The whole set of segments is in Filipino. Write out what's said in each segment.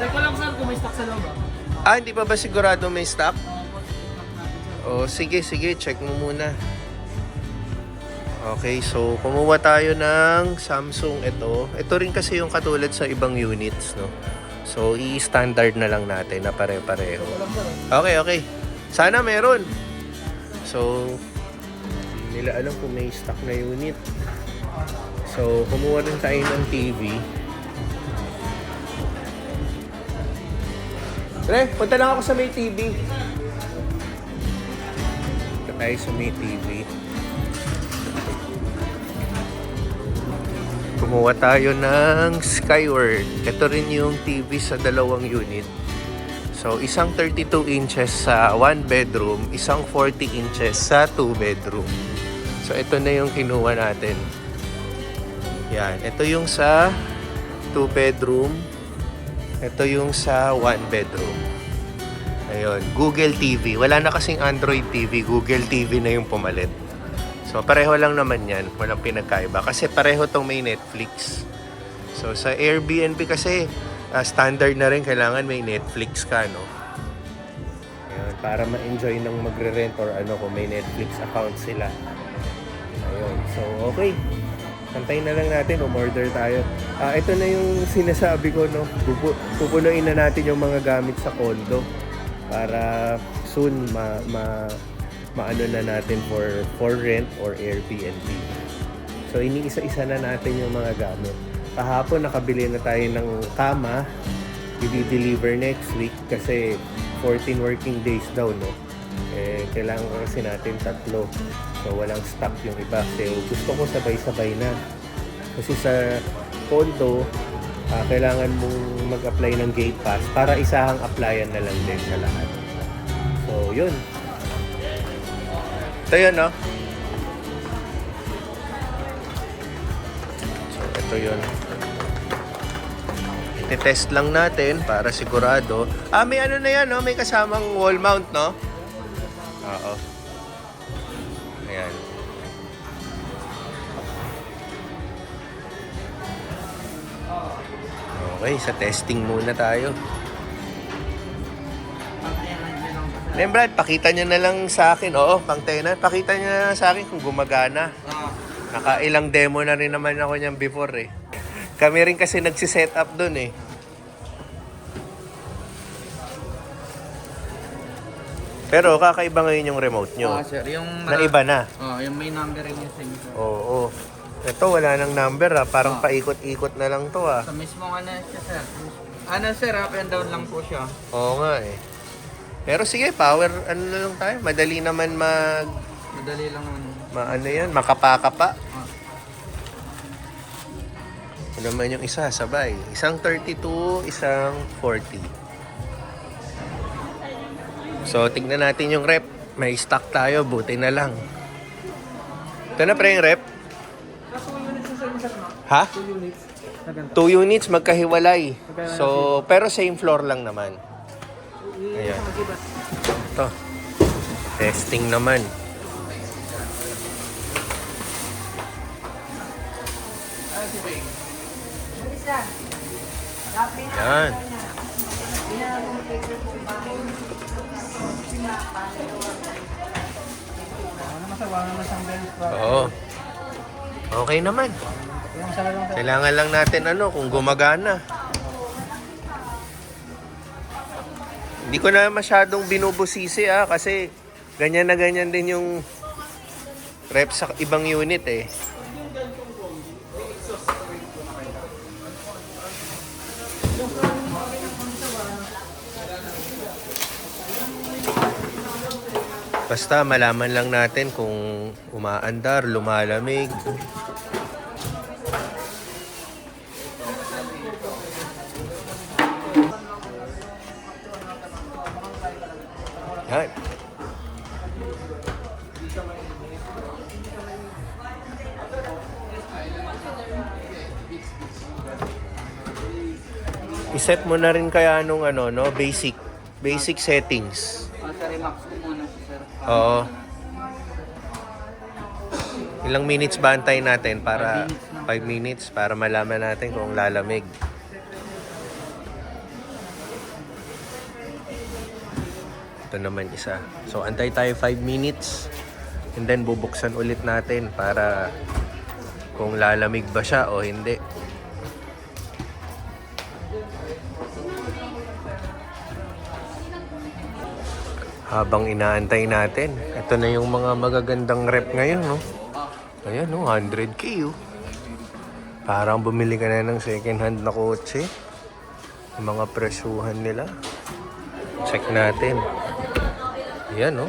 Check ko lang sir kung may stock sa loob. ah. Ah, hindi pa ba sigurado may stock? Oh, sige, sige. Check mo muna. Okay, so kumuha tayo ng Samsung ito. Ito rin kasi yung katulad sa ibang units, no? So, i-standard na lang natin na pare-pareho. Okay, okay. Sana meron. So, nila alam kung may stock na unit. So, kumuha rin tayo ng TV. Pre, punta lang ako sa may TV. Punta tayo sa may TV. Kumuha tayo ng Skyward. Ito rin yung TV sa dalawang unit. So, isang 32 inches sa one bedroom, isang 40 inches sa two bedroom. So, ito na yung kinuha natin. Yan. Ito yung sa two bedroom. Ito yung sa one bedroom. Ayun. Google TV. Wala na kasing Android TV. Google TV na yung pumalit. So, pareho lang naman yan. Walang pinagkaiba. Kasi pareho tong may Netflix. So, sa Airbnb kasi, ah, standard na rin, kailangan may Netflix ka, no? Ayun, para ma-enjoy ng magre-rent or ano kung may Netflix account sila. Ayun. So, okay. Antayin na lang natin, umorder tayo. Ah, ito na yung sinasabi ko, no? Pupu- pupunuin na natin yung mga gamit sa condo para soon ma, ma maano na natin for for rent or Airbnb. So iniisa-isa na natin yung mga gamit. Kahapon nakabili na tayo ng kama, i-deliver next week kasi 14 working days daw no. Eh kailangan kasi natin tatlo. So walang stock yung iba. So gusto ko sabay-sabay na. Kasi sa condo, ah, kailangan mong mag-apply ng gate pass para isahang applyan na lang din sa lahat. So yun, ito yun, no? So, ito yun. Iti-test lang natin para sigurado. Ah, may ano na yan, no? May kasamang wall mount, no? Oo. Ayan. Okay, sa testing muna tayo. Then Brad, pakita nyo na lang sa akin. Oo, pang tenant. Pakita nyo na lang sa akin kung gumagana. Nakailang demo na rin naman ako niyan before eh. Kami rin kasi nagsiset up dun eh. Pero kakaiba ngayon yung remote nyo. ah, sir, yung... Na iba na. Oh, yung may number rin yung same sir. Oo. Ito wala nang number ah. Parang Ah. paikot-ikot na lang to ah. Sa mismo ano siya sir. Ano sir, up and down lang po siya. Oo nga eh. Pero sige, power ano na lang tayo. Madali naman mag... Madali lang naman. Ma ano yan, makapakapa. Ah. Ano naman yung isa, sabay. Isang 32, isang 40. So, tignan natin yung rep. May stock tayo, buti na lang. Ito na pre yung rep. Ha? 2 units. Na ganito. Two units magkahiwalay. So, pero same floor lang naman. Ayan. Ito. Testing naman. Yan. Ano masawa naman siyang bench pa. Oo. Okay naman. Kailangan lang natin ano, kung gumagana. Hindi ko na masyadong binubusisi ah, kasi ganyan na ganyan din yung rep sa ibang unit eh. Basta malaman lang natin kung umaandar, lumalamig. Yan. I-set mo na rin kaya nung ano, no, basic basic settings. Oo. Ilang minutes ba antayin natin para 5 minutes, minutes para malaman natin kung lalamig. Ito naman isa. So antay tayo 5 minutes and then bubuksan ulit natin para kung lalamig ba siya o hindi. Habang inaantay natin, ito na yung mga magagandang rep ngayon, no? Ayan, no? 100k, oh. Parang bumili ka na ng second hand na kotse. Yung mga presyuhan nila. Check natin. Ayan, no?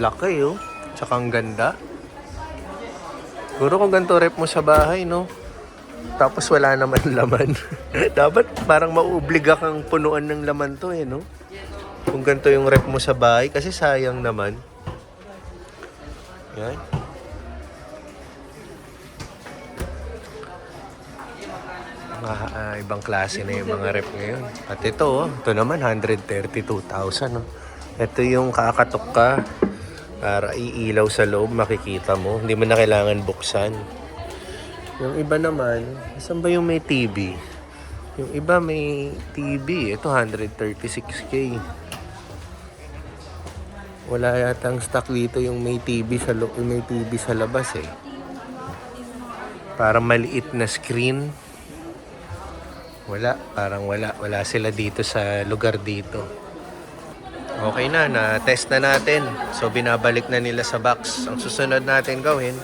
Laki, oh. Tsaka ang ganda. Siguro kung ganito rep mo sa bahay, no? Tapos wala naman laman. Dapat parang mauobliga kang punuan ng laman to, eh, no? Kung ganito yung rep mo sa bahay, kasi sayang naman. Yan. Mga ah, ibang klase na yung mga rep ngayon. At ito, oh, ito naman, 132,000. Oh. Ito yung kakatok ka para iilaw sa loob, makikita mo. Hindi mo na kailangan buksan. Yung iba naman, saan ba yung may TV? Yung iba may TV. Ito, 136K. Wala yatang stock dito yung may TV sa lo- may TV sa labas eh. Parang maliit na screen. Wala, parang wala. Wala sila dito sa lugar dito. Okay na, na-test na natin. So, binabalik na nila sa box. Ang susunod natin gawin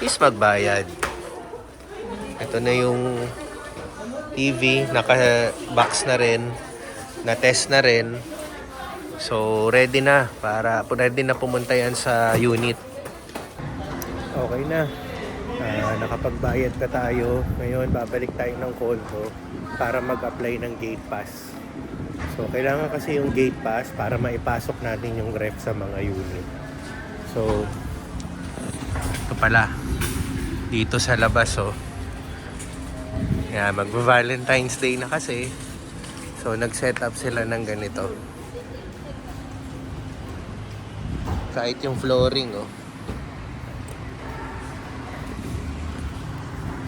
is magbayad. Ito na yung TV, naka-box na rin, na-test na rin. So, ready na para ready na pumunta yan sa unit. Okay na. Ah, nakapagbayad na tayo. Ngayon, babalik tayo ng condo para mag-apply ng gate pass. So, kailangan kasi yung gate pass para maipasok natin yung ref sa mga unit. So, ito pala. Dito sa labas, oh. Yeah, mag-Valentine's Day na kasi. So, nag-set up sila ng ganito. Kahit yung flooring, oh.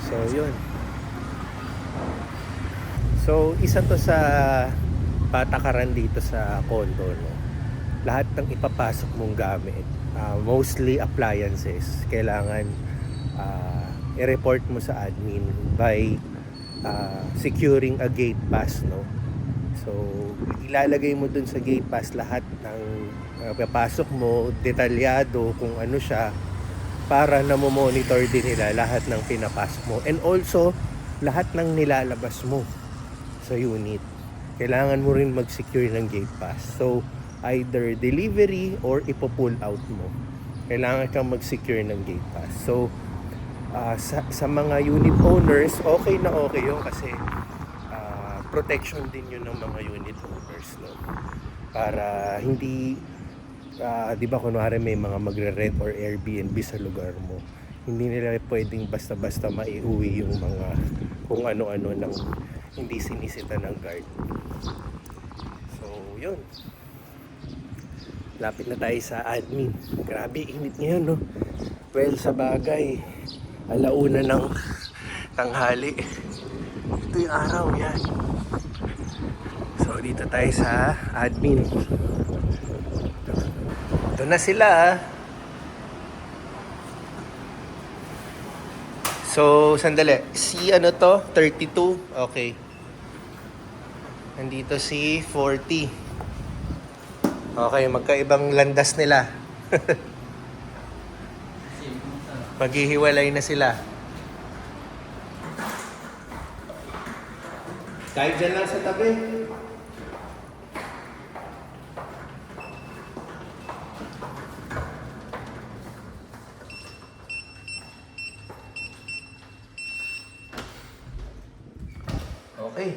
So, yun. So, isa to sa patakaran dito sa condo, no? Lahat ng ipapasok mong gamit, ah, mostly appliances, kailangan ah, i-report mo sa admin by ah, securing a gate pass, no? So, ilalagay mo dun sa gate pass lahat ng uh, papasok mo, detalyado kung ano siya, para na monitor din nila lahat ng pinapasok mo. And also, lahat ng nilalabas mo sa unit. Kailangan mo rin mag-secure ng gate pass. So, either delivery or ipo-pull out mo. Kailangan kang mag-secure ng gate pass. So, ah, sa, sa mga unit owners, okay na okay yun kasi ah, protection din yun ng mga unit owners. No? Para hindi, ah, di ba kunwari may mga magre-rent or Airbnb sa lugar mo, hindi nila pwedeng basta-basta maiuwi yung mga kung ano-ano ng hindi sinisita ng guard. So, yun. Lapit na tayo sa admin. Grabe, init ngayon, no? Well, sa bagay, alauna ng tanghali. Ito yung araw, yan. So, dito tayo sa admin. Ito na sila, ah. So, sandali. Si ano to? 32? Okay. Nandito si 40. Okay, magkaibang landas nila. Maghihiwalay na sila. Kahit dyan lang sa tabi. Okay.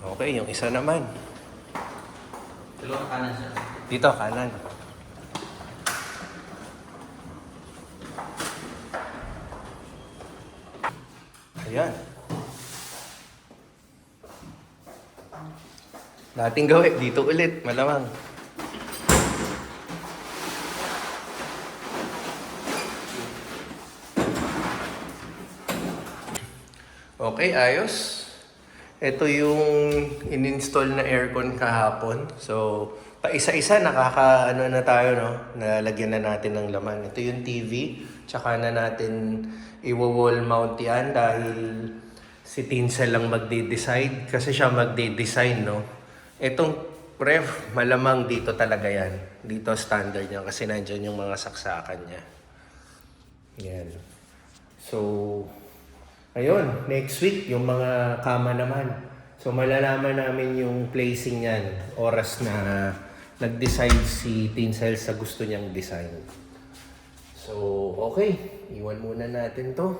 Okay, yung isa naman. Dalawang kanan siya. Dito, kanan. Ayan. Dating gawin, dito ulit, malamang. Okay, ayos. Ito yung in-install na aircon kahapon. So, pa isa-isa nakaka ano na tayo no, nalagyan na natin ng laman. Ito yung TV, tsaka na natin i-wall mount yan dahil si Tinsel lang magde-decide kasi siya magde-design no. Itong ref, malamang dito talaga yan. Dito standard niya kasi nandyan yung mga saksakan niya. Yan. So, ayun, next week, yung mga kama naman. So, malalaman namin yung placing niyan. Oras na nag-decide si Tinsel sa gusto niyang design. So, okay. Iwan muna natin to.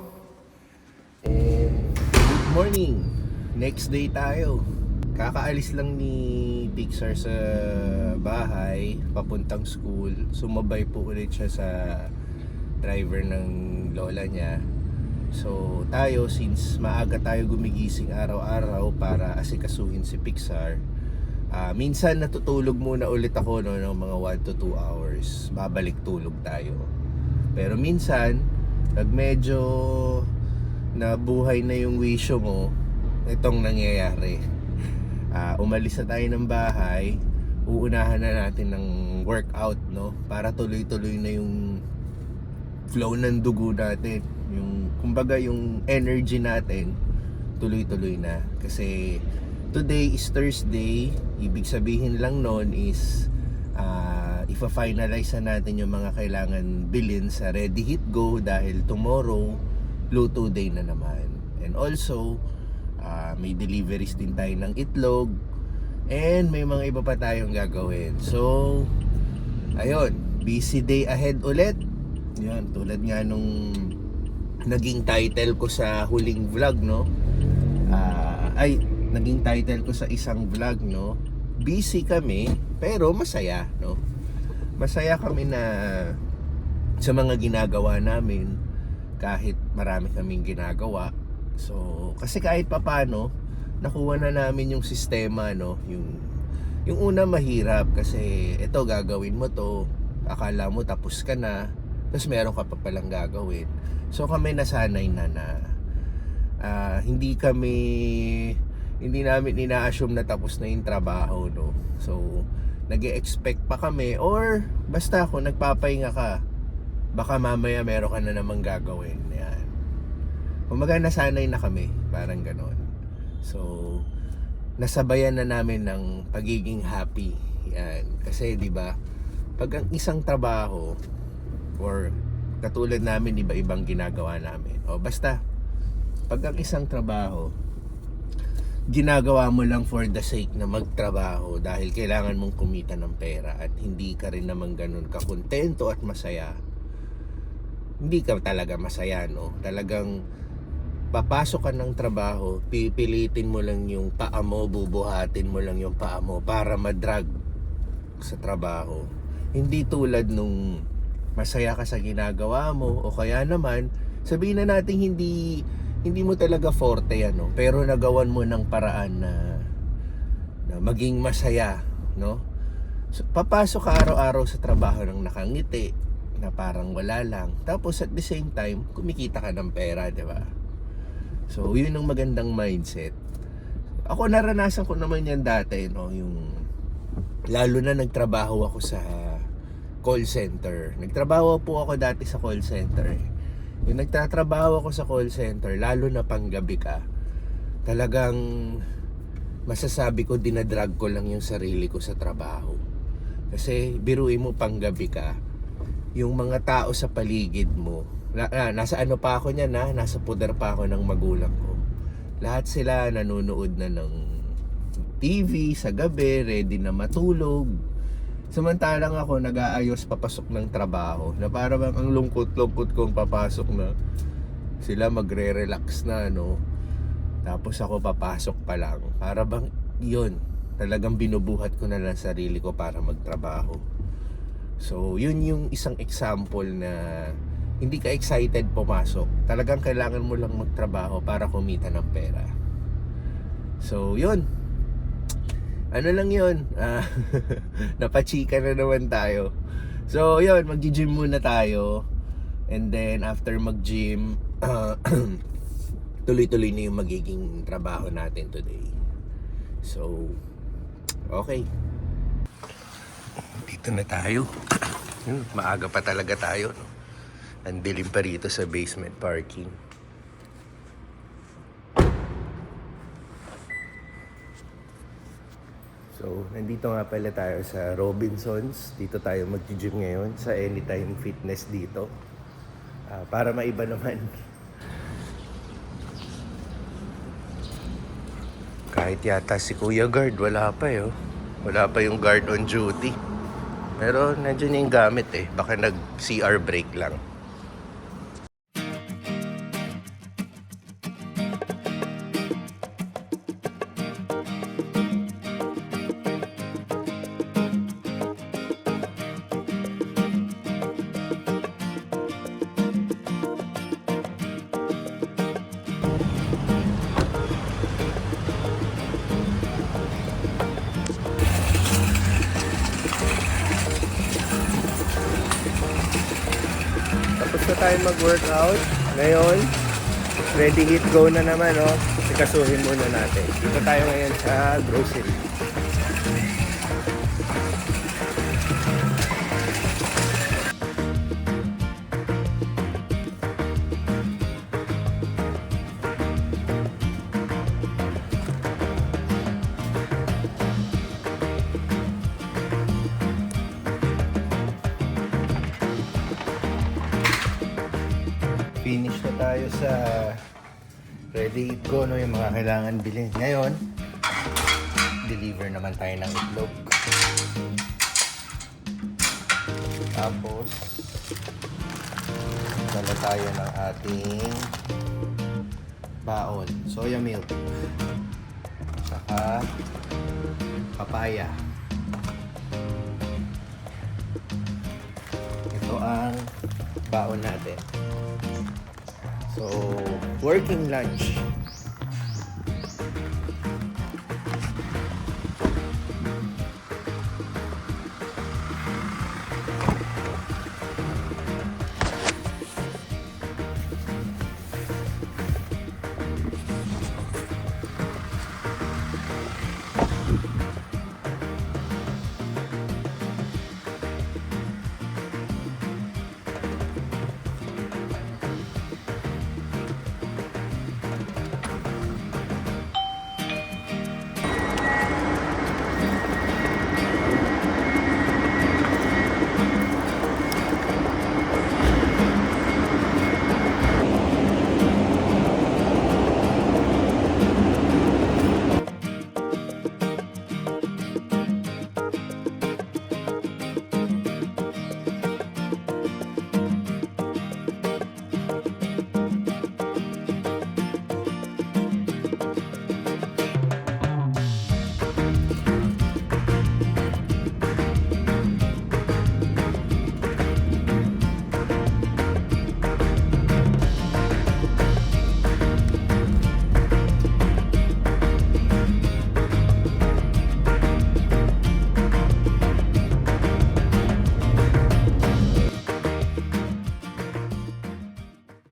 And, good morning. Next day tayo. Kakaalis lang ni Pixar sa bahay, papuntang school. Sumabay po ulit siya sa driver ng lola niya. So, tayo, since maaga tayo gumigising araw-araw para asikasuhin si Pixar, ah, minsan natutulog muna ulit ako no, ng mga 1 to 2 hours. Babalik tulog tayo. Pero minsan, pag medyo nabuhay na yung wisyo mo, itong nangyayari. Ah, umalis na tayo ng bahay, uunahan na natin ng workout, no? Para tuloy-tuloy na yung flow ng dugo natin. Yung, kumbaga yung energy natin, tuloy-tuloy na. Kasi today is Thursday, ibig sabihin lang nun is uh, ifa-finalize na natin yung mga kailangan bilhin sa Ready Hit Go dahil tomorrow, Luto Day na naman. And also, ah, may deliveries din tayo ng itlog and may mga iba pa tayong gagawin. So, ayun, busy day ahead ulit. Yan, tulad nga nung naging title ko sa huling vlog, no? Ah, ay, naging title ko sa isang vlog, no? Busy kami, pero masaya, no? Masaya kami na sa mga ginagawa namin kahit marami kaming ginagawa. So, kasi kahit papano, nakuha na namin yung sistema, no? Yung yung una mahirap kasi ito gagawin mo to, akala mo tapos ka na, tapos meron ka pa palang gagawin. So kami nasanay na na ah, hindi kami hindi namin ina-assume na tapos na yung trabaho no. So nag expect pa kami or basta ako nagpapahinga ka baka mamaya meron ka na namang gagawin. Yan. Kumaga nasanay na kami, parang ganon. So nasabayan na namin ng pagiging happy. Yan. Kasi 'di ba? Pag ang isang trabaho or katulad namin iba-ibang ginagawa namin. O basta pag ang isang trabaho ginagawa mo lang for the sake na magtrabaho dahil kailangan mong kumita ng pera at hindi ka rin naman ganun kakontento at masaya hindi ka talaga masaya no? Talagang papasok ka ng trabaho pipilitin mo lang yung paa mo bubuhatin mo lang yung paa mo para madrag sa trabaho. Hindi tulad nung masaya ka sa ginagawa mo o kaya naman sabihin na natin hindi hindi mo talaga forte yan no pero nagawan mo ng paraan na na maging masaya no so, papasok ka araw-araw sa trabaho ng nakangiti na parang wala lang tapos at the same time kumikita ka ng pera di ba so yun ang magandang mindset ako naranasan ko naman yan dati no yung lalo na nagtrabaho ako sa call center. Nagtrabaho po ako dati sa call center. eh. Yung nagtatrabaho ako sa call center, lalo na panggabi ka, talagang masasabi ko dinadrag ko lang yung sarili ko sa trabaho. Kasi biruin mo panggabi ka, yung mga tao sa paligid mo, na, ah, nasa ano pa ako niyan na, nasa puder pa ako ng magulang ko. Lahat sila nanonood na ng TV sa gabi, ready na matulog. Samantalang ako nag-aayos papasok ng trabaho na para bang ang lungkot-lungkot kong papasok na sila magre-relax na no. Tapos ako papasok pa lang. Para bang yun, talagang binubuhat ko na lang sarili ko para magtrabaho. So, yun yung isang example na hindi ka excited pumasok. Talagang kailangan mo lang magtrabaho para kumita ng pera. So, yun ano lang yun, ah, napachika na naman tayo. So, yun, mag-gym muna tayo. And then, after mag-gym, ah, tuloy-tuloy na yung magiging trabaho natin today. So, okay. Dito na tayo. Maaga pa talaga tayo. No? Ang dilim pa rito sa basement parking. So, nandito nga pala tayo sa Robinsons. Dito tayo mag-gym ngayon sa Anytime Fitness dito. Ah, para maiba naman. Kahit yata si Kuya Guard, wala pa eh. oh. Wala pa yung guard on duty. Pero nandiyan yung gamit eh. Baka nag-CR break lang. Tayo mag-workout. Ngayon, ready hit go na naman, oh. Sikasuhin muna natin. Dito tayo ngayon sa grocery. Sa ready hit go, no, yung mga kailangan bilhin. Ngayon, deliver naman tayo ng itlog. Tapos, dala tayo ng ating baon. Soya milk. Saka papaya. Ito ang baon natin. So, working lunch.